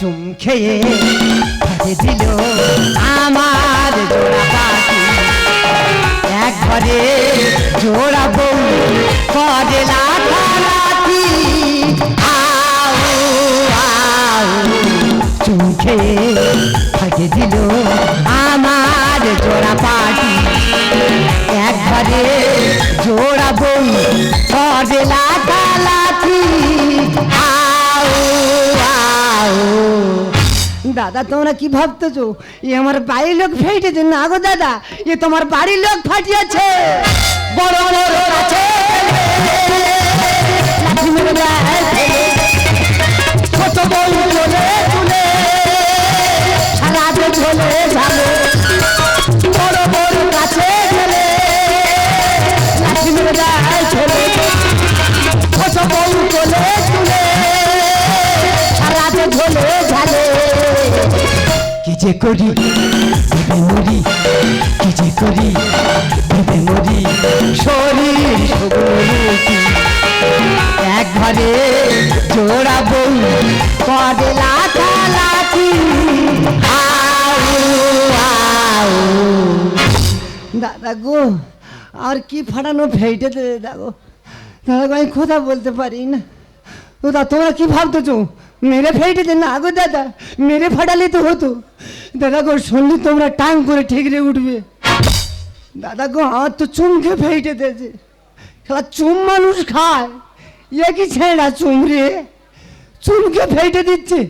চুম খেয়ে ফেলে দিল আমার জোড়া পাখি। এক ঘরে জোড়া বউ করে লাথালাথি আউ আউ চুম খেয়ে ফেলে দিল আমার জোড়া পাখি। এক ঘরে দাদা, তোমরা কি ভাবতেছো? এ আমার বাড়ির লোক ফেটেছে না গো দাদা, এ তোমার বাড়ির লোক ফাটিয়েছে। বড়। ছোট বউ যাবে যে করি ভেবে মরি কি যে করি ভেবে মরি শরীর এক ঘরে জোড়া বউ করে লাথালাথি আউ আউ। দাদা গো, আর কি ফাটানো ফেইটে দে, দাদা দাদা গো, আমি কথা বলতে পারি না। ও দা তোমরা কি ভাবতেছো? মেরে ফেটে দে না গো দাদা, মেরে ফাটালে তো হতো। দাদা গো, শুনলে তোমরা টাং করে ঠিকরে উঠবে। দাদা গো আমার তো চুমকে ফেটে দিয়েছে খেলা চুম মানুষ খায়। ইয়ে কি ছেঁড়া চুম রে? চুমকে ফেটে দিচ্ছে।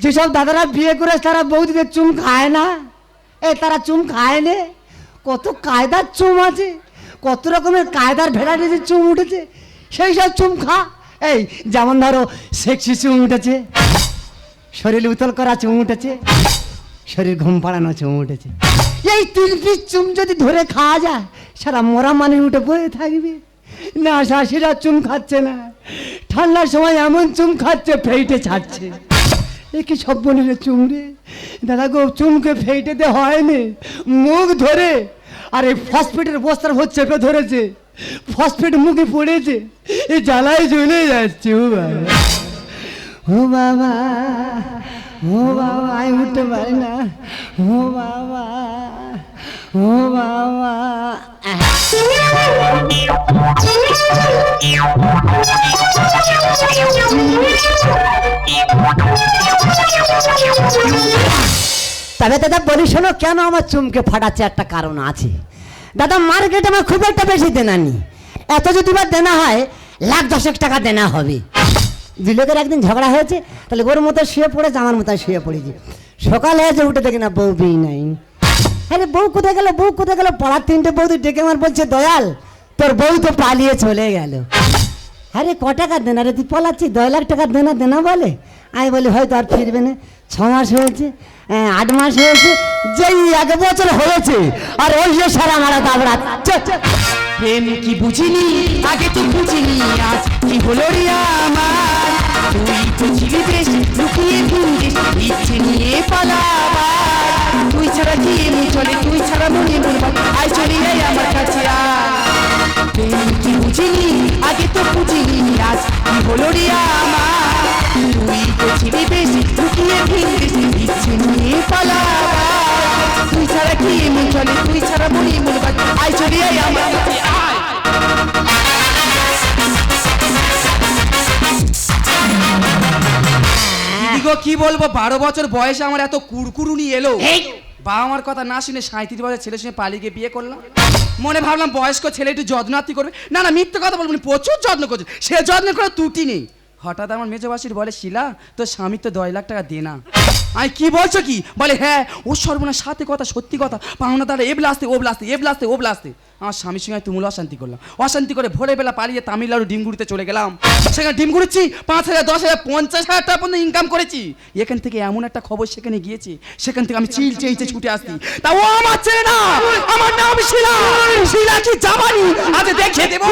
যেসব দাদারা বিয়ে করে তারা বৌদিদের চুম খায় না। এ, তারা চুম খায় নে। কত কায়দার চুম আছে, কত রকমের কায়দার ভেরাইটির চুম উঠেছে। সেই সব চুম খা। এই, যেমন ধরো সেক্সি চুম উঠেছে, শরীর উতল করা চুম উঠেছে, শরীর ঘুম পাড়ানো চুম উঠেছে। এই তিন পিস চুম যদি ধরে খাওয়া যায়, সারা মরা মানে উঠে বয়ে থাকবে। না শাশিরা চুম খাচ্ছে না। ঠান্ডার সময় এমন চুম খাচ্ছে, ফেইটে ছাড়ছে। এ কি সব বোনের চুম রে? দাদা গো, চুমকে ফেইটে দে হয়নি। মুখ ধরে, আর এই ফসফেটের বস্তার হচ্ছে ধরেছে। ফসফেট মুখে পড়েছে। এই জ্বালায় জ্বলে যাচ্ছে, ও বাবা। ও বাবা ও বাবা আমি উঠতে পারি না। ও বাবা ও বাবা। তবে দাদা, বলি শোনো, কেন আমার চুমকে ফাটাচ্ছে একটা কারণ আছে? দাদা মার্কেট আমার খুব একটা বেশি দেনা নি এত যদি বা দেনা হয় লাখ দশেক টাকা দেনা হবে। দুই লোকের একদিন ঝগড়া হয়েছে তাহলে ওর মতো শুয়ে পড়েছে আমার মতো শুয়ে পড়েছে। সকাল হয়েছে উঠে দেখি না বউ বিয়ে নাই। আরে বউ কোথায় গেল? বউ কোথায় গেল? পাড়ার তিনটে বৌদি ডেকে আমার বলছে দয়াল তোর বউ তো পালিয়ে চলে গেল। আরে ক টাকা দেনা রে? তুই পলাচ্ছি দশ লাখ টাকা দেনা দেনা বলে? আমি বলি হয়তো আর ফিরবে না। ছ মাস হয়েছে হ্যাঁ, আট মাস হয়েছে যেই এক বছর হয়েছে, আর ওই যে সারা মারা দাবড়া প্রেম কি বুঝিনি? আগে তো বুঝিনি, আজ কি হলো রে আমার? তুই তো লুকিয়ে ফিরিস, ইচ্ছে নিয়ে পালাবার। তুই ছাড়া কি এমনি চলে, তুই ছাড়া মনে বলবার আয় চলে আয় আমার কাছে প্রেম কি বুঝিনি? আগে তো বুঝিনি, আজ কি হলো রে আমার? তুই বেশ লুকিয়ে ফিরিস ইচ্ছে নিয়ে পালাবার তুই ছাড়া কি এমনি চলে তুই ছাড়া মনে আয় চলে আয় আমার কাছে আয় কি বলব? বারো বছর বয়সে আমার এত কুড়কুড়ুনি এলো। বাবা আমার কথা না শুনে সাঁত্রিশ বছর ছেলে শুনে পালিয়ে গিয়ে বিয়ে করলাম। মনে ভাবলাম বয়স্ক ছেলে একটু যত্নার্থী করবে। না না মিথ্যে কথা বলব না, প্রচুর যত্ন করছে। সে যত্ন করে ত্রুটি নেই। হঠাৎ আমার মেজবাসীর বলে, শিলা, তোর স্বামী তো দশ লাখ টাকা দে না আমি কি বলছো কি? বলে হ্যাঁ ও সর্বনাশ, সাথে কথা, সত্যি কথা। পাওনা তারা এ ব্লাস্তে ও ব্লাস্তে এ ব্লাস্তে ও ব্লাস্তে আমার স্বামীর সঙ্গে তুমুল অশান্তি করলাম। অশান্তি করে ভোরে বেলা পালিয়ে তামিলনাড়ু ডিমগুড়িতে চলে গেলাম। সেখানে ডিম ঘুরেছি পাঁচ হাজার, দশ হাজার, পঞ্চাশ হাজার টাকা পর্যন্ত ইনকাম করেছি। এখান থেকে এমন একটা খবর সেখানে গিয়েছি, সেখান থেকে আমি চিল চেয়েছে ছুটে আসছি তা ও আমার চেনে আমার নাম শিলা। শিলা কি জামানি আজ দেখে দেবো।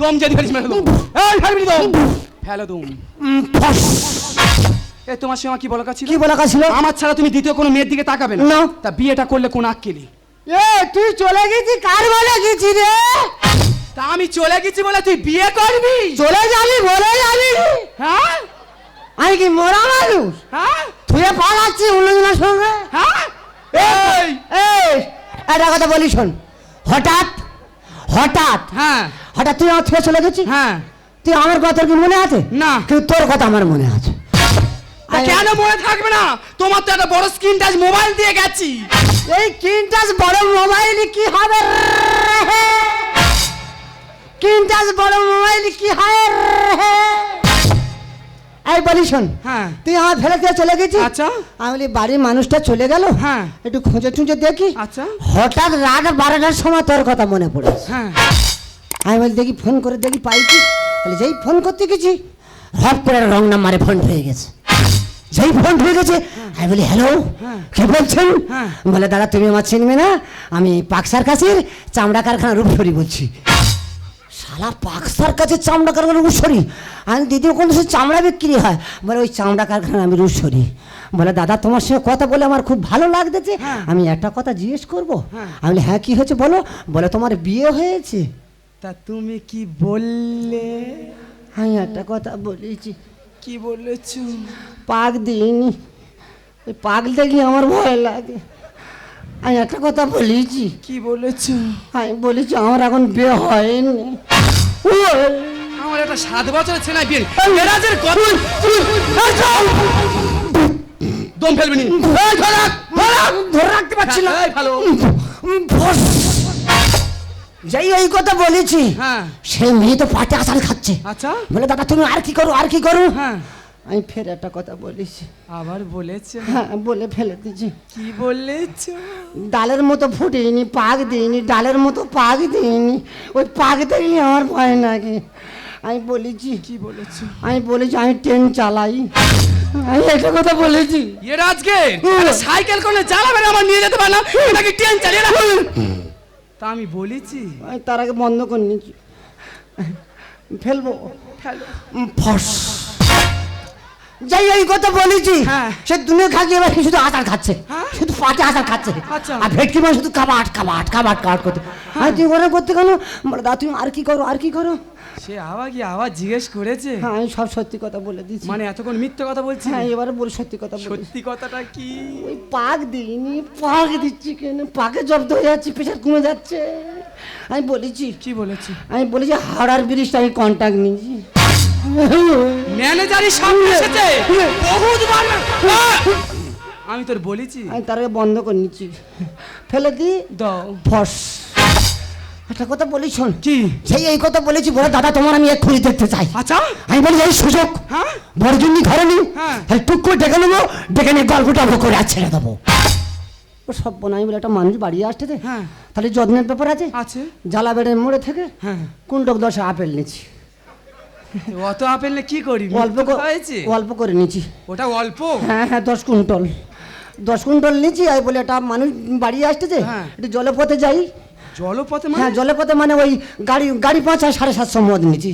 দম যদি ফেলিস মেরে দম এই ফেলবি দম। ফেলো দম। এ তোমার সঙ্গে কি বলা ছিল? কি বলা ছিল? আমার ছাড়া তুমি দ্বিতীয় কোনো মেয়ের দিকে তাকাবে না। না। তা বিয়েটা করলে কোন আক্কেলি এ তুই চলে গেছি কার বলে গেছি রে? তা আমি চলে গেছি বলে তুই বিয়ে করবি? চলে যাবি বলে যাবি। হ্যাঁ? আমি কি মরা মানুষ? হ্যাঁ? তুই পালাচ্ছি অন্যজনের সঙ্গে? হ্যাঁ? এই এই! একটা কথা বলি শোন। হঠাৎ হঠাৎ হ্যাঁ। হঠাৎ তুই আমার থেকে চলে গেছিস? হ্যাঁ। তুই আমার কথা কি মনে আছে? না। কিন্তু তোর কথা আমার মনে আছে। কেন মনে থাকবে না? তোমার তো একটা বড় স্ক্রিন টাচ মোবাইল দিয়ে গেছি। এই স্ক্রিন টাচ বড় মোবাইল কি হবে রে? কিনটাস বড় মোবাইল কি হয়? এই বলি শোন হ্যাঁ। তুই আমার ফেলে দিয়ে চলে গেছিস? আচ্ছা। আমি বলি বাড়ির মানুষটা চলে গেল? হ্যাঁ। একটু খুঁজে খুঁজে দেখি। আচ্ছা। হঠাৎ রাত বারোটার সময় তোর কথা মনে পড়েছে হ্যাঁ। আমি বলি দেখি ফোন করে দেখি পাই কি? বলে যেই ফোন করতে গেছি হট করে রং নাম্বারে ফোন হয়ে গেছে। যেই ফোন হয়ে গেছে আমি বলি হ্যালো হ্যাঁ। কে বলছেন? হ্যাঁ। বলে দাদা তুমি আমার চিনবে না? আমি পাকসার কাছের চামড়া কারখানা রূপসরি বলছি। শালা পাকসার কাছে চামড়া কারখানা রূপসরি আমি দিদি ওখানে সে চামড়া বিক্রি হয়। বলে ওই চামড়া কারখানা আমি রূপসরি বলে দাদা তোমার সঙ্গে কথা বলে আমার খুব ভালো লাগতেছে। হ্যাঁ। আমি একটা কথা জিজ্ঞেস করব? হ্যাঁ। আমি বলি হ্যাঁ কি হয়েছে বলো? বলে তোমার বিয়ে হয়েছে? তা তুমি কি বললে? আমি একটা কথা বলেছি। কি বলেছ? পাক দিইনি ওই পাক দেখি আমার ভয় লাগে। আমি একটা কথা বলেছি। কি বলেছ? আমি বলেছি আমার এখন বিয়ে হয়নি। আমার একটা সাত বছরের ছেলে বিয়ে। মেরাজের কত দম ফেলবি নি। ধরে রাখ, ধরে রাখ, ধরে রাখতে পারছি না এই ভালো। যেই ওই কথা বলেছি। হ্যাঁ। সেই মেয়ে তো পাটে আসার খাচ্ছে। আচ্ছা। বলে দাদা তুমি আর কি করো আর কি করো? হ্যাঁ। আমি ফের একটা কথা বলেছি আবার বলেছে। হ্যাঁ বলে ফেলে দিয়েছি কি বলেছ? ডালের মতো ফুটিনি পাক দিইনি ডালের মতো পাক দিইনি ওই পাক দেখলে আমার ভয় লাগে আমি বলেছি কি বলেছ? আমি বলেছি আমি ট্রেন চালাই। আমি একটা কথা বলেছি এর আজকে সাইকেল করলে চালাবে না আমার নিয়ে যেতে পারে না নাকি ট্রেন চালিয়ে না তা আমি বলেছি। তার আগে বন্ধ করে নিয়েছি। ফেলব। ফেলো উম, ফস। যাই এই কথা বলেছি। হ্যাঁ। সে দুনিয়া খাচ্ছে এবার শুধু আচার খাচ্ছে। হ্যাঁ? শুধু পাটে আচার খাচ্ছে। আচ্ছা। আর ভেটকি মাছ শুধু কাবাট কাবাট কাবাট কাবাট করতে। আর তুই ওরা করতে কেন? দা তুমি আর কি করো আর কি করো? সে আবার কি আবার জিজ্ঞেস করেছে? হ্যাঁ আমি সব সত্যি কথা বলে দিচ্ছি। মানে এতক্ষণ মিথ্যে কথা বলছি? হ্যাঁ এবারে বল সত্যি কথা সত্যি কথাটা কি? ওই পাক দিইনি পাক দিচ্ছি কেন? পাকে জব্দ হয়ে যাচ্ছে প্রেশার কমে যাচ্ছে। আমি বলেছি। কি বলেছি? আমি বলেছি হাওড়ার ব্রিজটা আমি কন্ট্যাক্ট নিয়েছি। ম্যানেজারই সামনে এসেছে। বহুতবার আমি তোর বলেছি। আমি তার আগে বন্ধ করে নিচ্ছি। ফেলে দি। দাও। ফস একটা কথা বলি শোন। কি? সেই এই কথা বলেছি বলে দাদা তোমার আমি এক্ষুনি দেখতে চাই। আচ্ছা? আমি বলি এই সুযোগ। হ্যাঁ? বড়জন্যি ঘরে নি হ্যাঁ। তাহলে টুক করে ডেকে নেব। ডেকে নিয়ে গল্পটা করে আর ছেড়ে দেবো। ও সব আমি বলে একটা মানুষ বাড়ি আসতে দে হ্যাঁ। তাহলে যত্নের ব্যাপার আছে। আছে। জ্বালা বেড়ে মোড়ে থেকে হ্যাঁ। কুন্টক দশে আপেল নিচ্ছি। অত আপেল কি করি? অল্প হয়েছে? অল্প করে নিচ্ছি ওটা অল্প? হ্যাঁ হ্যাঁ দশ কুইন্টল। দশ কুইন্টল নিচ্ছি আর বলে একটা মানুষ বাড়ি আসতেছে হ্যাঁ। একটু জলপথে যাই। জলপথে মানে? হ্যাঁ জলপথে মানে ওই গাড়ি গাড়ি পাঁচ আর সাড়ে সাতশো মদ নিচ্ছি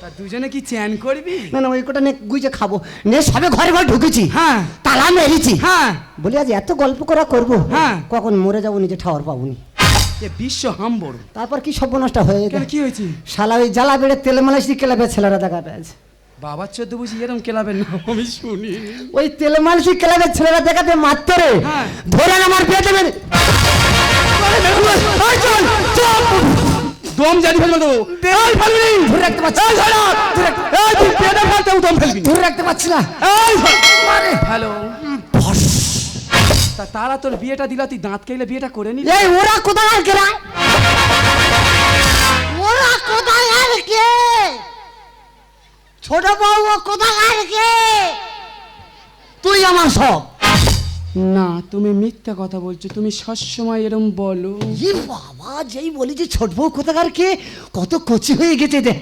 তা দুজনে কি চ্যান করবি? না না ওই কোটা নিয়ে গুইজে খাব। নিয়ে সবে ঘরে ঘরে ঢুকেছি। হ্যাঁ। তালা মেরেছি। হ্যাঁ। বলি আজ এত গল্প করা করব? হ্যাঁ। কখন মরে যাব নিজে ঠাওয়ার পাবনি এ বিশ্ব হাম্বর তারপর কি সর্বনষ্ট হয়ে গেল? কি হয়েছে? শালা ওই জ্বালা বেড়ে তেলে মালাইছি ক্লাবের ছেলেরা দেখা পেয়েছে। বাবার চোদ্দ বুঝি এরম কেলাবেন না আমি শুনি। ওই তেলে মালিশি ক্লাবের ছেলেরা দেখাতে মাত্রে হ্যাঁ। ধরে আমার চল, চল। দম জানি ফেলবে তো। এই ফেলবি। ধরে রাখতে পারছি এই ধরে এই তুই পেটে ফেলতে দম ফেলবি ধরে রাখতে পারছি না। এই হ্যালো। তা তারা তোর বিয়েটা দিলা তুই দাঁত কেলে বিয়েটা করে নি এই ওরা কোথায় আর কেরা ওরা কোথায় আর কে? ছোট বউ ও কোথায় আর কে? তুই আমার সব। না তুমি মিথ্যা কথা বলছো তুমি সবসময় এরম বলো। ই বাবা যেই বলি যে ছোট বউ কোথাকার কে? কত কচি হয়ে গেছে দে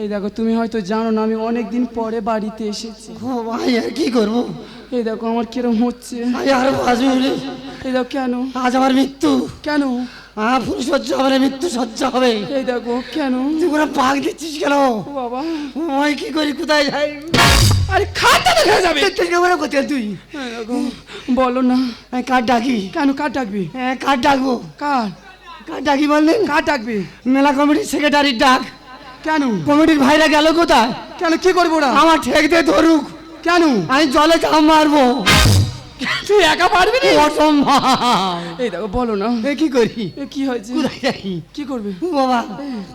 এই দেখো তুমি হয়তো জানো না আমি অনেক দিন পরে বাড়িতে এসেছি। ও ভাই আর কি করব? এই দেখো আমার কিরম হচ্ছে। ভাই আর বাজু। এই দেখো কেন? আজ আমার মৃত্যু। কেন? আহ ফুল সহ্য হবে না, মৃত্যু সহ্য হবে। এই দেখো কেন? তুই কোনো পাক দিচ্ছিস কেন? ও বাবা। ভাই কি করি কোথায় যাই? আরে খাটটা তো খেয়ে যাবে? তুই বলে কোথায় তুই? বলো না। আমি কার ডাকি? কেন কার ডাকবি? হ্যাঁ কার ডাকবো? কার? কার ডাকি বললেন? কার ডাকবি? মেলা কমিটির সেক্রেটারির ডাক। কেন? কমিটির ভাইরা গেল কোথায়? কেন? কি করব ওরা? আমার ঠেক দিয়ে ধরুক। কেন? আমি জলে চাপ মারবো। তুই একা পারবি না? অসম্ভব। এই দেখো বলো না। এ কি করি? এ কি হয়েছে? কোথায় যাই কি করবে? ও বাবা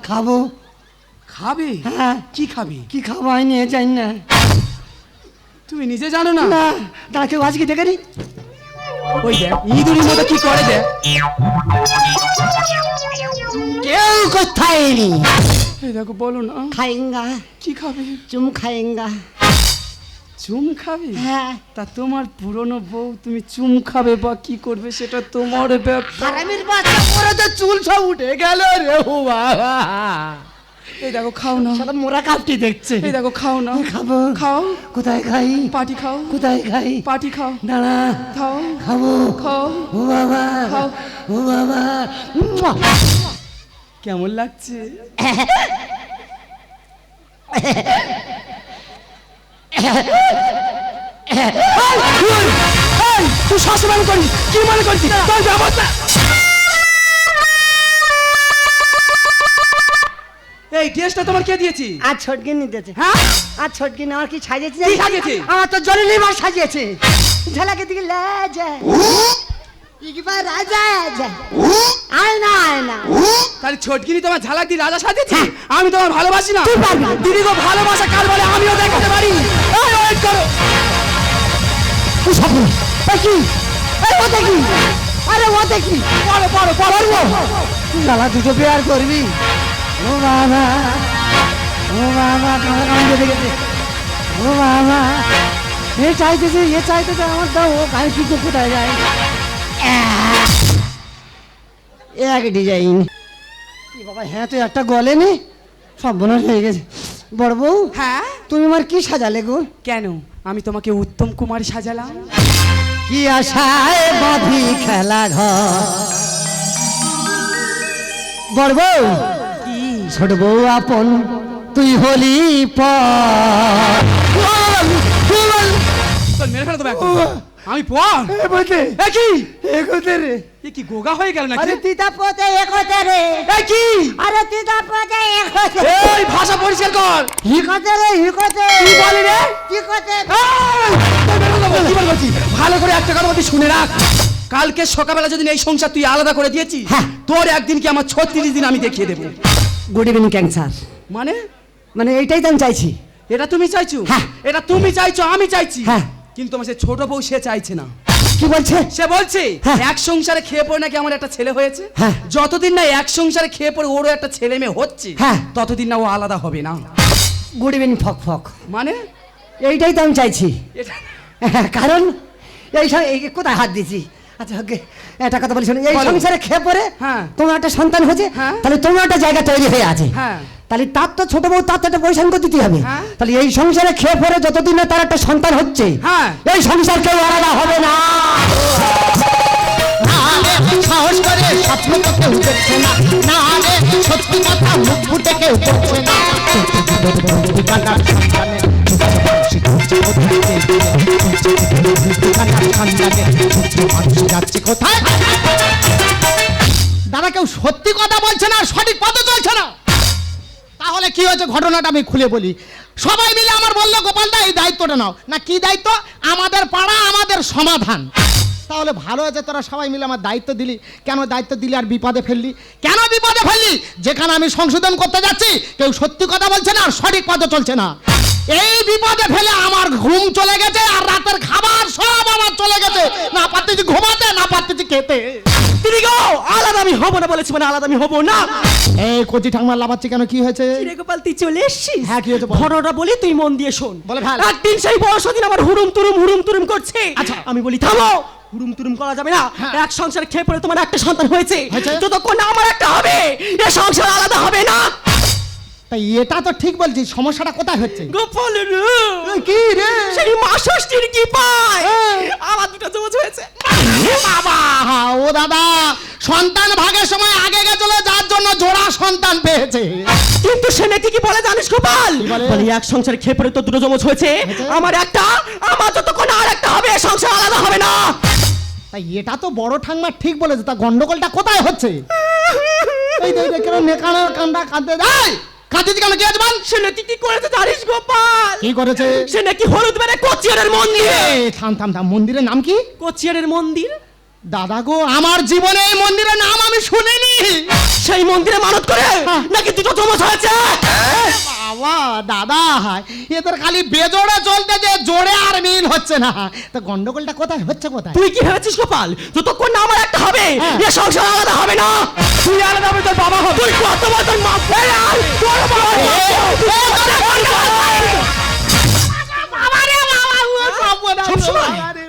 খাব। খাবে? হ্যাঁ। কি খাবে? কি খাব আমি নিয়ে যাই না। তুমি নিজে জানো না? না তারা কেউ আজকে দেখে নি? ওই দেখ ইঁদুরের মতো কি করে দেখ? কেউ কোথায় নি এই দেখো বলো না। খায়েঙ্গা কি খাবে? চুম খায়েঙ্গা চুম খাবে? হ্যাঁ। তা তোমার পুরনো বউ তুমি চুম খাবে বা কি করবে সেটা তোমার ব্যাপার। হারামির বাচ্চা পরে তো চুল সব উঠে গেল রে ও বাবা। এই দেখো খাও না। সারা মোরা কাপটি দেখছে। এই দেখো খাও না। খাব। খাও। কোথায় খাই? পাটি খাও। কোথায় খাই? পাটি খাও। দাঁড়া। খাও। খাব। খাও। ও বাবা। খাও। ও বাবা। কেমন লাগছে? এই, তুই শাসন করিস কি মনে করছিস? তোর ব্যবস্থা এই ড্রেসটা তোমার কে দিয়েছি? আর ছটকে নিতেছে হ্যাঁ? আর ছটকে আমার কি সাজিয়েছে কি সাজিয়েছে? আমার তো জলে লিভার সাজিয়েছে। ঝালাকে দিকে ইকবার রাজা রাজা আয় না আয় না তাহলে ছোটকিনি তোমার ঝালাক দিয়ে রাজা সাজেছি আমি তোমার ভালোবাসি না? তুই পারবি না। দিদি গো ভালোবাসা কার বলে? আমিও দেখাতে পারি। এই, wait করো। তুই সব কি? এই ও দেখি। আরে ও দেখি। পড়ো পড়ো পড়ো। গালা দুটো পেয়ার করবি। ও বাবা ও বাবা কামড়া কামড়ে দেখেছে ও বাবা এ চাইতেছে এ চাইতেছে আমার দাও ও গায়ে কি কোথায় যায়! এক ডিজাইন কি বাবা হ্যাঁ তো একটা গলে নে। সব বোনাস হয়ে গেছে। বড় বউ হ্যাঁ? তুমি আমার কি সাজালে গো? কেন? আমি তোমাকে উত্তম কুমার সাজালাম। কি আশায় বাঁধি খেলা ঘর। বড় বউ কি? ছোট বউ আপন তুই হলি পর। মেরে ফেলে একদম। আমি পর। এ বলতে, এ কি? এ কোথায় রে? এ কি গোগা হয়ে গেল নাকি? আরে তিতা পোতে একতে রে? এ কি? আরে তিতা পোতে একতে এই ভাষা পরিষ্কার কর। হিকতে রে? হিকতে কি বলি রে? ফেলে দেবো, কি বল বলছি? ভালো করে একটা কথা বলছি শুনে রাখ। কালকে সকালবেলা যদি এই সংসার তুই আলাদা করে দিয়েছিস হ্যাঁ। তোর একদিন কি আমার ছত্রিশ দিন আমি দেখিয়ে দেবো। গুড ইভিনিং ক্যান্সার মানে? মানে এইটাই তো আমি চাইছি। এটা তুমি চাইছো? হ্যাঁ। এটা তুমি চাইছো আমি চাইছি। হ্যাঁ। কিন্তু আমার সে ছোট বউ সে চাইছে না। কি বলছে? সে বলছে হ্যাঁ। এক সংসারে খেয়ে পড়ে নাকি আমার একটা ছেলে হয়েছে? হ্যাঁ। যতদিন না এক সংসারে খেয়ে পড়ে ওরও একটা ছেলে মেয়ে হচ্ছে হ্যাঁ। ততদিন না ও আলাদা হবে না। গুড ইভিনিং ফক ফক। মানে? এইটাই তো আমি চাইছি। কারণ এই কোথায় হাত দিছি আচ্ছা ওকে একটা কথা বলি এই সংসারে খেয়ে পড়ে হ্যাঁ। তোমার একটা সন্তান হয়েছে হ্যাঁ। তাহলে তোমার একটা জায়গা তৈরি হয়ে আছে হ্যাঁ। তাহলে তার তো ছোট বউ তার তো একটা বৈশাঙ্ক দিতে হবে। তাহলে এই সংসারে খেয়ে পড়ে যতদিন না তার একটা সন্তান হচ্ছে। এই সংসার কেউ আলাদা হবে না সাহস করে স্বপ্ন তো কেউ দেখছে না না রে সত্যি কথা মুখ ফুটে কেউ করছে না দাদা, কেউ সত্যি কথা বলছে না, সঠিক পথে চলছে না? তাহলে কি হয়েছে? ঘটনাটা আমি খুলে বলি। সবাই মিলে আমার বলল গোপালদা এই দায়িত্বটা নাও। না, কি দায়িত্ব? আমাদের পাড়া, আমাদের সমাধান। তাহলে ভালো হয়েছে, তোরা সবাই মিলে আমার দায়িত্ব দিলি। কেন দায়িত্ব দিলি আর বিপদে ফেললি? কেন বিপদে ফেললি? যেখানে আমি সংশোধন করতে যাচ্ছি, কেউ সত্যি কথা বলছে না আর সঠিক পথে চলছে না। এই বিপদে ফেলে আমার ঘুম চলে গেছে আর রাতের খাবার সব আমার চলে গেছে। না পারতেছি ঘুমাতে না পারতেছি খেতে। গো আলাদা আমি হব না বলেছি মানে আলাদা আমি হব না। এই লাফাচ্ছি কেন কি হয়েছে? তুই চলে এসছিস? হ্যাঁ, কি হয়েছে বল। ঘটনাটা বলি তুই মন দিয়ে শোন। বলে। একদিন সেই বয়স দিন আমার হুড়ুম তুরুম হুড়ুম তুরুম করছে। আচ্ছা। আমি বলি থামো। হুড়ুম তুরুম করা যাবে না। হ্যাঁ। এক সংসার খেয়ে পড়ে তোমার একটা সন্তান হয়েছে। হয়েছে? যতক্ষণ না আমার একটা হবে এ সংসার আলাদা হবে না। তাই এটা তো ঠিক বলছি সমস্যাটা কোথায় হচ্ছে? গোপাল কি রে? সেই মা ষষ্ঠীর কি পায়? আমার দুটো জমজ হয়েছে। বাবা ও দাদা সন্তান ভাগের সময় আগে গেছিল যার জন্য জোড়া সন্তান পেয়েছে। কিন্তু সে মেয়েটি কি বলে জানিস গোপাল? বলে? এক সংসারে খেয়ে তো দুটো জমজ হয়েছে। আমার একটা আমার যতক্ষণ আর একটা হবে সংসার আলাদা হবে না। তাই এটা তো বড় ঠাংমা ঠিক বলেছে তা গন্ডগোলটা কোথায় হচ্ছে? এই দেখ কেন নেকানোর কান্দা কাঁদতে দেয় কাঁদতে কেন কি আজমান সে নাকি কি করেছে জানিস গোপাল? কি করেছে? সে নাকি হলুদ বেড়ে কোচিয়ারের মন্দিরে। থাম থাম থাম মন্দিরের নাম কি? কোচিয়ারের মন্দির? দাদা গো আমার জীবনে এই মন্দিরের নাম আমি শুনিনি সেই মন্দিরে মানত করে নাকি দুটো জমজ হয়েছে বাবা দাদা এদের খালি বেজোড়ে চলতে যে জোরে আর মিল হচ্ছে না তো গন্ডগোলটা কোথায় হচ্ছে কোথায় তুই কি ভেবেছিস গোপাল যতক্ষণ না আমার একটা হবে হ্যাঁ। এ সংসার আলাদা হবে না তুই আলাদা হবে তোর বাবা হবে তুই কত বড় তোর মা তোর বাবা বাবা, ও সর্বনাশ, সবসময়? বাবারে বাবা।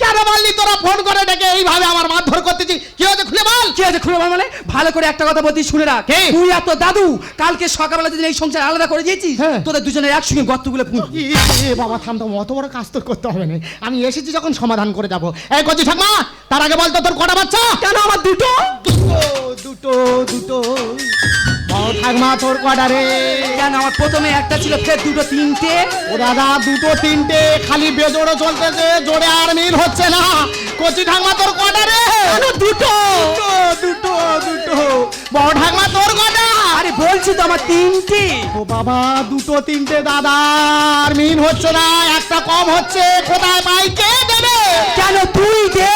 কেন বললি তোরা ফোন করে ডেকে এইভাবে আমার মারধর করতেছি কি হয়েছে খুলে বল। কি আছে খুলে বল মানে? ভালো করে একটা কথা বলতি শুনে রাখ? তুই আর তোর দাদু কালকে সকালবেলা যদি এই সংসার আলাদা করে দিয়েছিস হ্যাঁ। তোদের দুজনের একসঙ্গে গর্তগুলো এ বাবা থাম থাম অত বড় কাজ তোর করতে হবে না। আমি এসেছি যখন সমাধান করে যাব। এই কচি ঠাকমা তার আগে বলতো তোর কটা বাচ্চা? কেন আমার দুটো? দুটো দুটো বড় ঠাকমা তোর কটা রে? কেন? আমার প্রথমে একটা ছিল ফের দুটো তিনটে। ও দাদা দুটো তিনটে। খালি বেজোড়ে চলতেছে জোরে আর মিল হচ্ছে না। কচি ঠাকমা তোর কটা রে? দুটো। দুটো দুটো বড় ঠাকমা তোর কটা? আরে বলছি তো আমার তিনটে। ও বাবা দুটো তিনটে দাদা আর মিল হচ্ছে না। একটা কম হচ্ছে কোথায় পাই কে দেবে? কেন তুই দে?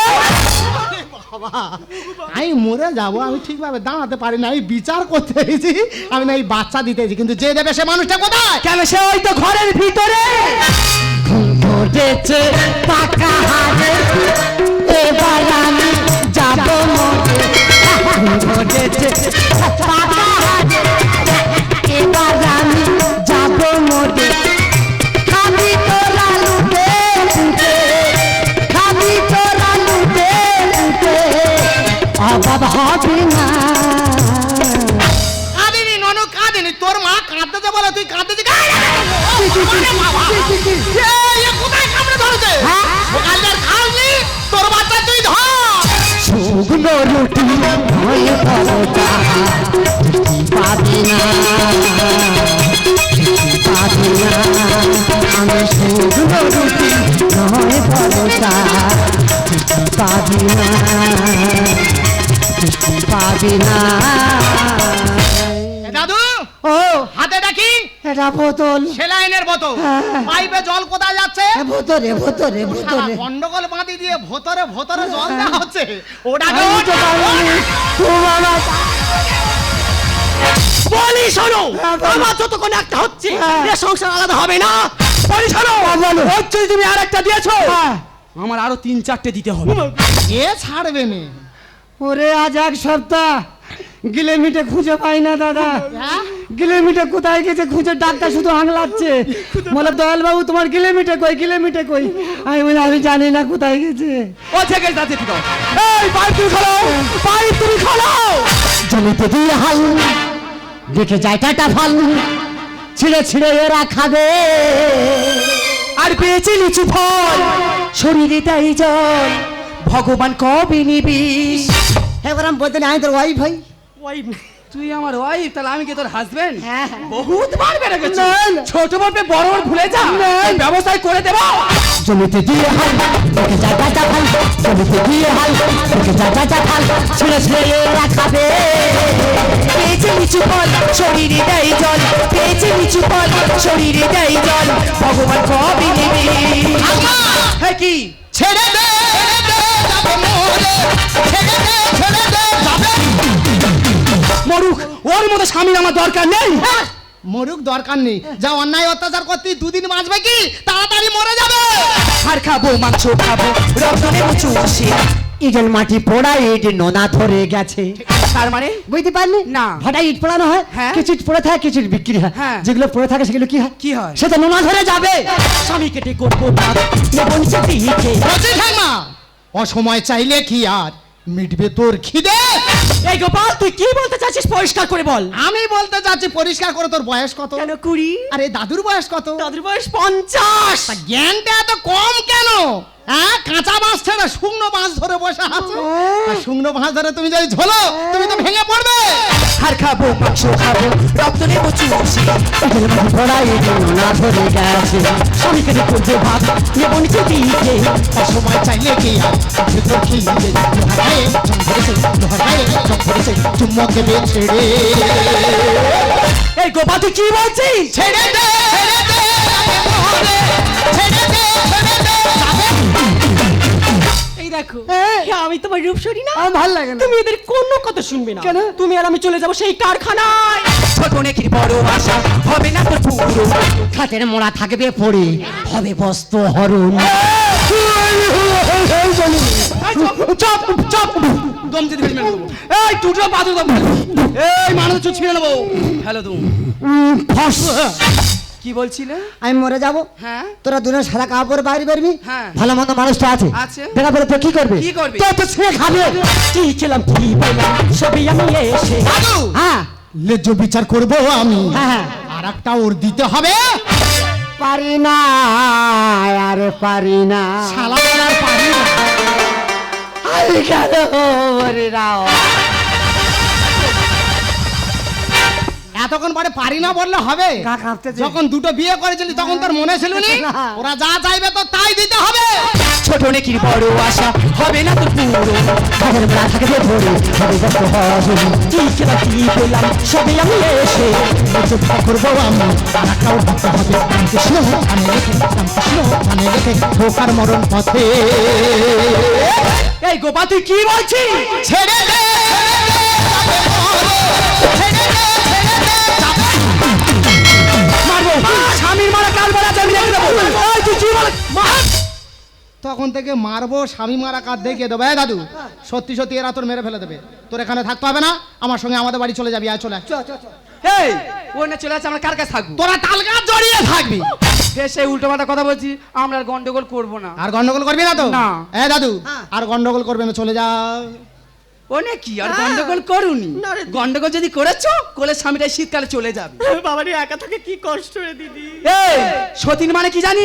আমি মরে যাব আমি ঠিকভাবে দাঁড়াতে পারি না আমি বিচার করতে এসেছি আমি না এই বাচ্চা দিতে এসেছি কিন্তু যে দেবে সে মানুষটা কোথায়? কেন সে ওই তো ঘরের ভিতরে? ঘটেছে পাকা হারে এবার আমি যাব ঘটেছে পাকা হয়ে পরোটা পাবি না পাবি না আমি শুকনো রুটি নয় পরোটা পাবি না পাবি না। এটা বোতল। সেলাইনের বোতল। হ্যাঁ। পাইপে জল কোথায় যাচ্ছে? ভোতরে ভোতরে ভোতরে। গন্ডগোল বাঁধি দিয়ে ভোতরে ভোতরে জল দেওয়া হচ্ছে। ওটাকে বলি। শোনো আমার যতক্ষণ একটা হচ্ছে সংসার আলাদা হবে না। বলি শোনো হচ্ছে তুমি আর একটা দিয়েছ আমার আরও তিন চারটে দিতে হবে। এ ছাড়বে নে। ওরে আজ এক সপ্তাহ। গিলেমিটে খুঁজে পাই না দাদা। হ্যাঁ? গিলেমিটে কোথায় গেছে খুঁজে? ডাক্তার শুধু আংলাচ্ছে। বলে দয়াল বাবু তোমার গিলেমিটে কই? গিলেমিটে কই? আমি বলি আমি জানি না কোথায় গেছে। ও থেকে যাচ্ছে ঠিক এই পাইপ তুমি খোলো পাইপ তুমি খোলো জমিতে দিয়ে হাল দেখে যায় টাটা ফল ছিঁড়ে ছিঁড়ে এরা খাবে। আর পেয়েছি লিচু ফল। শরীরে তাই জল। ভগবান কবে নিবি? এবার আমি বলতে আমি তোর ওয়াইফ ভাই তুই আমার ওয়াইফ তাহলে আমি কি তোর হাজবেন্ড হ্যাঁ, হ্যাঁ। বহুত বার বেড়ে গেছে। না, না। ছোট বড় বড় ভুলে যা এই ব্যবসায় করে দেবো। জমিতে দিয়ে হাল দেখে যায় টাটা ফল জমিতে দিয়ে হাল দেখে যায় টাটা ফল ছিঁড়ে ছিঁড়ে এরা খাবে। পেয়েছে লিচু ফল শরীরে দেয় জল। পেয়েছে লিচু ফল শরীরে দেয় জল। ভগবান কবে নিবি? হ্যাঁ কি? ছেড়ে দে ছেড়ে দে ছেড়ে দে ছেড়ে মরুক ওর মতো স্বামীর আমার দরকার নেই। মরুক দরকার নেই। যা অন্যায় অত্যাচার করতে দুদিন বাঁচবে কি? তাড়াতাড়ি মরে যাবে। আর খাব মাংস খাব রক্তনে উঁচু আসে ইজল মাটি পোড়া ইট নোনা ধরে গেছে। তার মানে? বুঝতে পারলি? না। ভাটা ইট পোড়ানো হয়? হ্যাঁ। কিছু ইট পড়ে থাকে কিছু বিক্রি হয়। হ্যাঁ। যেগুলো পড়ে থাকে সেগুলো কি হয়? কি হয়? সেটা নোনা ধরে যাবে। স্বামী কেটে করব ঠাকমা অসময় চাইলে কি আর? মিটবে তোর খিদে। এই গোপাল তুই কি বলতে চাচ্ছিস পরিষ্কার করে বল। আমি বলতে চাচ্ছি পরিষ্কার করে তোর বয়স কত? কেন কুড়ি? আরে দাদুর বয়স কত? দাদুর বয়স পঞ্চাশ। জ্ঞানটা এত কম কেন? হ্যাঁ কাঁচা মাছ ছেড়ে শুকনো মাছ ধরে বসে আছে। আর শুকনো মাছ ধরে তুমি যদি ঝোলো তুমি তো ভেঙে পড়বে। হার খাব মাংস খাব রক্ত নেব চুষি ধরাই দিল না ধরে গেছে। স্বামীকে করবে ভাত নেব নিচে দিকে। অসময় চাইলে কি আর? ভেতর লোহারায়ে চুম্বক দেবে ছেড়ে। এই গোপা তুই কি বলছিস? ছেড়ে দে ছেড়ে দে। দেখো হ্যাঁ। হ্যাঁ, আমি তোমার রূপসরী না? আমার ভালো লাগে না। তুমি এদের কোনো কথা শুনবে না। কেন? তুমি আর আমি চলে যাব সেই কারখানায়। ছোট নেকির বড় আশা হবে না তোর পুরো খাতের মোড়া থাকবে পড়ে হবে বস্ত হরণ। চপ চপ দম যদি ফেলে মেরে এই টুটো বাদু দম। এই মানুষ চুচ ফিরে নেব। হ্যালো তুমি ফস। কি বলছিলে? আমি মরে যাব। হ্যাঁ। তোরা দুজন সাদা কাপড় বাইরে পারবি হ্যাঁ। ভালো মন্দ মানুষটা আছে। আছে। দেখা পরে তো কি করবে? কি করবে? তো তো ছেড়ে খাবে। কি ছিলাম কি পেলাম সবই আমি এসে হ্যাঁ। লেজ্জ বিচার করব আমি। হ্যাঁ, হ্যাঁ। আর একটা ওর দিতে হবে। পারি না আর পারি না। শালা আর পারি না। আমি কেন মরে রাও। এতক্ষণ পরে পারি না বললে হবে। যখন দুটো বিয়ে করেছিলি তখন তোর মনে ছিল নি। ওরা যা চাইবে তো তাই দিতে হবে। ছোট নেকির বড় আশা হবে না তোর পুরো। থাকবে পড়ে হবে কি ছিলাম কি পেলাম সবই আমি এসে। করব আমি আর ওর হবে রামকৃষ্ণ রেখে রামকৃষ্ণ রেখে ঢোকার মরণ পথে। এই গোপা তুই কি বলছিস? ছেড়ে দে ছেড়ে দে, ছেড়ে তখন থেকে মারবো স্বামী মারা কাজ দেখিয়ে দেবো। এই দাদু সত্যি সত্যি এরা তোর মেরে ফেলে দেবে। তোর এখানে থাকতে হবে না আমার সঙ্গে আমাদের বাড়ি চলে যাবি আয় চলে। এই ও না চলে আসছে আমরা কার কাছে থাকব? তোরা তাল গাছ জড়িয়ে থাকবি। সেই উল্টো পাল্টা কথা বলছি আমরা আর গন্ডগোল করব না। আর গন্ডগোল করবি না তো? না। এ দাদু আর গন্ডগোল করবে না চলে যা। ও না কি আর গন্ডগোল করুনি? না রে। গন্ডগোল যদি করেছ কোলে স্বামীটাই শীতকালে চলে যাবে। বাবারে একা থাকে কি কষ্ট রে দিদি? এই সতীন মানে কি জানি?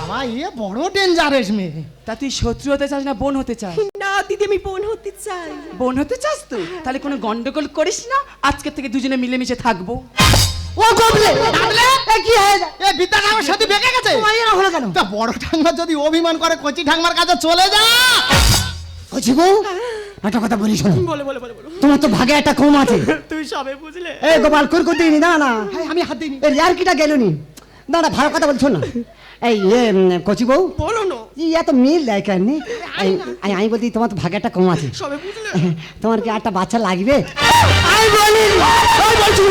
বাবা এ বড় ডেঞ্জারেস মেয়ে। তা তুই শত্রু হতে চাস না বোন হতে চাস? না দিদি আমি বোন হতে চাই। বোন হতে চাস তো? তাহলে কোনো গন্ডগোল করিস না আজকে থেকে দুজনে মিলেমিশে থাকব। ও গবলে এ কি হয়ে এ বিদ্যা ঠাকুর সাথে বেঁকে গেছে? তোমার এরকম হলো কেন? তা বড় ঠাকুমা যদি অভিমান করে কচি ঠাকুমার কাছে চলে যা! বউ একটা কথা বলি শোনো। বলে বলে বলে বলে। তোমার তো ভাগে একটা কম আছে। তুই সবে বুঝলে। এ গোপাল কুর করতে নি না। না আমি হাত দিইনি। এই রিয়ারকিটা গেল নি না না ভালো কথা বলছো না। এই উম, কচি বউ। বলো না। ই এত মিল দেয় কেন আমি বলছি তোমার তো ভাগে একটা কম আছে। সবে বুঝলে। তোমার কি একটা বাচ্চা লাগবে? আমি বলি। আমি বলছি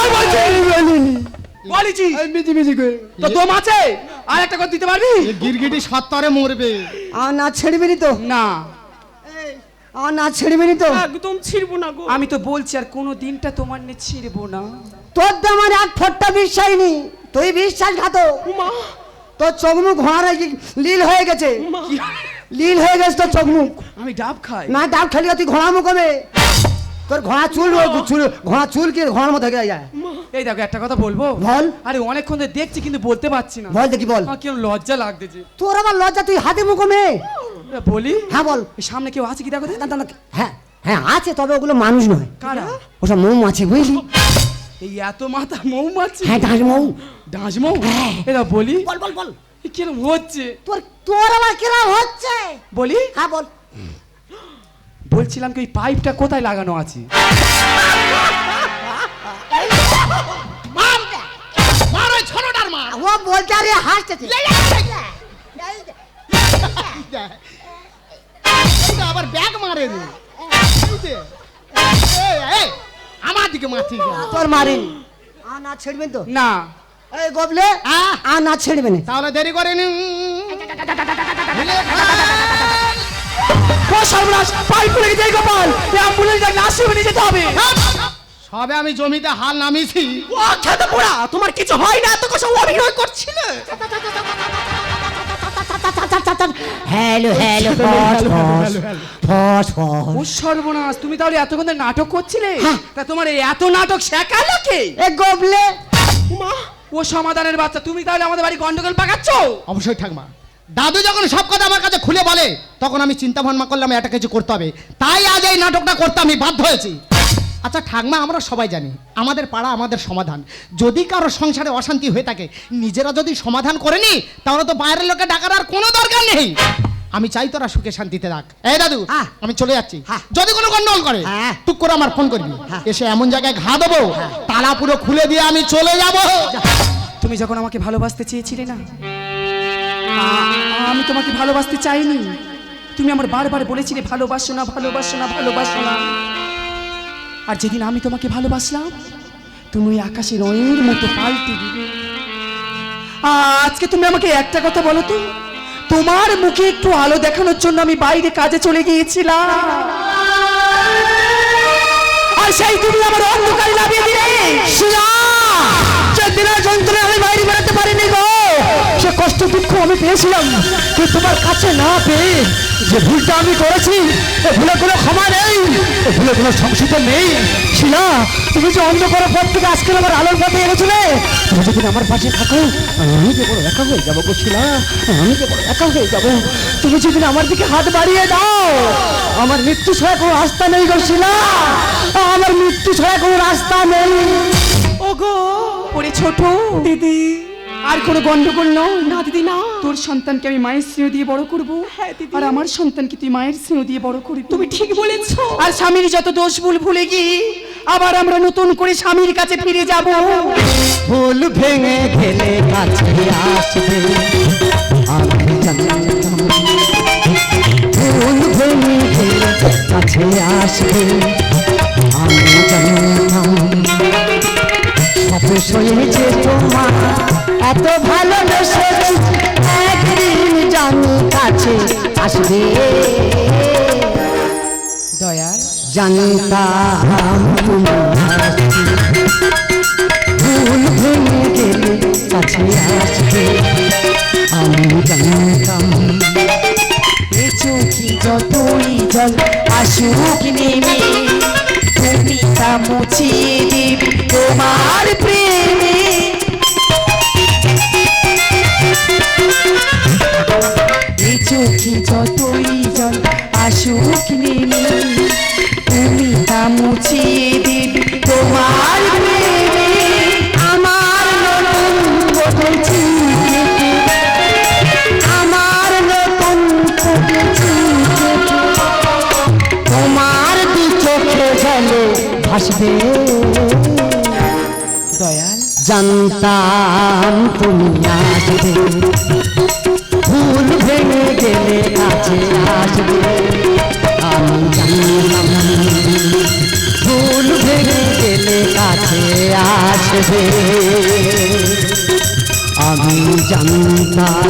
আমি বলছি বলিছি। মিজি মিজি করে। তো দম আছে? আর একটা কথা দিতে পারবি? গিরগিটি সত্তরে মরবে। আমার না ছেড়বি নি তো? না। আমার না ছেড়বি নি তো? একদম ছিড়বো না গো। আমি তো বলছি আর কোনো দিনটা তোমার নিয়ে ছিড়বো না। তোর তো আমার এক ফোটটা বিশ্বাস নেই। তুই বিশ্বাস ঘাত উমা। তোর চোখ মুখ ঘোড়ার লীল হয়ে গেছে। লীল হয়ে গেছে তোর চোখ মুখ আমি ডাব খাই। না ডাব খালি তুই ঘোড়া মুখ হবে। তোর ঘোড়া চুল চুল ঘোড়া চুল কি ঘোড়ার মতো হয়ে যায়? এই দেখো একটা কথা বলব? বল। আরে অনেকক্ষণ ধরে দেখছি কিন্তু বলতে পারছি না। বল দেখি বল। কেমন লজ্জা লাগতেছে তোর আবার লজ্জা তুই হাতে মুখো মেয়ে। বলি? হ্যাঁ বল। সামনে কেউ আছে কি? দেখো হ্যাঁ হ্যাঁ আছে তবে ওগুলো মানুষ নয়। কারা? ওসব মৌ আছে বুঝলি? এই এত মাথা মৌমাছি। হ্যাঁ ডাঁস মৌ ডাঁশ মৌ হ্যাঁ। এটা বলি বল বল। বল কিরম হচ্ছে? তোর তোর আবার কিরম হচ্ছে? বলি? হ্যাঁ বল। বলছিলাম কি ওই পাইপটা কোথায় লাগানো আছে মার মার ওই ছোটটার মার ও বলতে আরে হাসতেছে আবার ব্যাগ মারে রে এই যে। এই, এই, আমার দিকে মাছি তোর মারিন আ না ছেড়বেন তো না এই গবলে আহ, আ না ছেড়বেন তাহলে দেরি করেনি ও সর্বনাশ পাইপ লেগে যায় গোপাল। অ্যাম্বুলেন্স ডাক নার্সিংহোমে নিয়ে যেতে হবে। সবে আমি জমিতে হাল নামিয়েছি। ও খেতে পোড়া তোমার কিছু হয় না? এত কথা অভিনয় করছিলে। হ্যালো হ্যালো ফস ফস ফস ফস ও সর্বনাশ তুমি তাহলে এতক্ষণ ধরে নাটক করছিলে? হ্যাঁ। তা তোমার এই এত নাটক শেখালো কে? এ গবলে। উমা! ও সমাধানের বাচ্চা তুমি তাহলে আমাদের বাড়ি গন্ডগোল পাকাচ্ছ? অবশ্যই ঠাকমা। দাদু যখন সব কথা আমার কাছে খুলে বলে তখন আমি চিন্তা ভাবনা করলাম এটা কিছু করতে হবে। তাই আজ এই নাটকটা করতে আমি বাধ্য হয়েছি। আচ্ছা ঠাকমা আমরা সবাই জানি আমাদের পাড়া আমাদের সমাধান। যদি কারও সংসারে অশান্তি হয়ে থাকে নিজেরা যদি সমাধান করে নি তাহলে তো বাইরের লোকে ডাকার আর কোনো দরকার নেই। আমি চাই তোরা সুখে শান্তিতে রাখ এই দাদু হ্যাঁ। আমি চলে যাচ্ছি। হ্যাঁ। যদি কোনো গন্ডগোল করে হ্যাঁ। টুক করে আমার ফোন করবি। এসে এমন জায়গায় ঘা দেবো তালা পুরো খুলে দিয়ে আমি চলে যাব। তুমি যখন আমাকে ভালোবাসতে চেয়েছিলে না আমি তোমাকে ভালোবাসতে চাইনি। তুমি আমার বারবার বলেছিলে, ভালোবাসো না ভালোবাসো না ভালোবাসো না। আর যেদিন আমি তোমাকে ভালোবাসলাম, তুমি আকাশে রঙের মতো পাল্টে দিলে। আজকে তুমি আমাকে একটা কথা বলো তো, তোমার মুখে একটু আলো দেখানোর জন্য আমি বাইরে কাজে চলে গিয়েছিলাম। আর সেই তুমি আমার অন্ধকারে নামিয়ে দিলে। যন্ত্রণা আমি বাইরে বেরোতে পারিনি গো সে কষ্ট দুঃখ আমি পেয়েছিলাম, কিন্তু তোমার কাছে না পেয়ে যে ভুলটা আমি করেছি, এ ভুলে কোনো ক্ষমা নেই, এ ভুলে কোনো সংশোধন নেই। শিলা, তুমি যে অন্ধকারের পর থেকে আজকে আমার আলোর পথে এনেছিলে, তুমি যদি আমার পাশে থাকো, আমি যে বড় একা হয়ে যাব শিলা, আমি যে বড় একা হয়ে যাব। তুমি যদি আমার দিকে হাত বাড়িয়ে দাও, আমার মৃত্যু ছাড়া কোনো রাস্তা নেই গো শিলা, আমার মৃত্যু ছাড়া কোনো রাস্তা নেই। ওগো, ওরে ছোট দিদি। আর কোনো গন্ডগোল নয়। না দিদি না। তোর সন্তানকে আমি মায়ের স্নেহ দিয়ে বড় করব। হ্যাঁ দিদি। আর আমার সন্তানকে তুই মায়ের স্নেহ দিয়ে বড় করবি। তুমি ঠিক বলেছ। আর স্বামীর যত দোষ ভুল ভুলে গিয়ে আবার আমরা নতুন করে স্বামীর কাছে ফিরে যাব। ফুল ভেঙে গেলে কাছে আসবে। আমি জানতাম ফুল ভেঙে গেলে কাছে আসবে। আমি জানতাম। সব সয়েছে তোমার এত ভালোবেসেছি একদিন জানি কাছে আসবে। দয়া আমি জানতাম আসুক নেমে তা তোমার প্রেমে চোখে যতই জল আসুক নেমে তুমি তা মুছিয়ে দেবে তোমার আমার নতুন বটেছি আমার নতুন ফুটেছি তোমার দু চোখে জলে ভাসবে। দয়াল, জানতাম তুমি আসবে। আসবে। আমি জানতাম ফুল ভেঙে আমি জানতাম।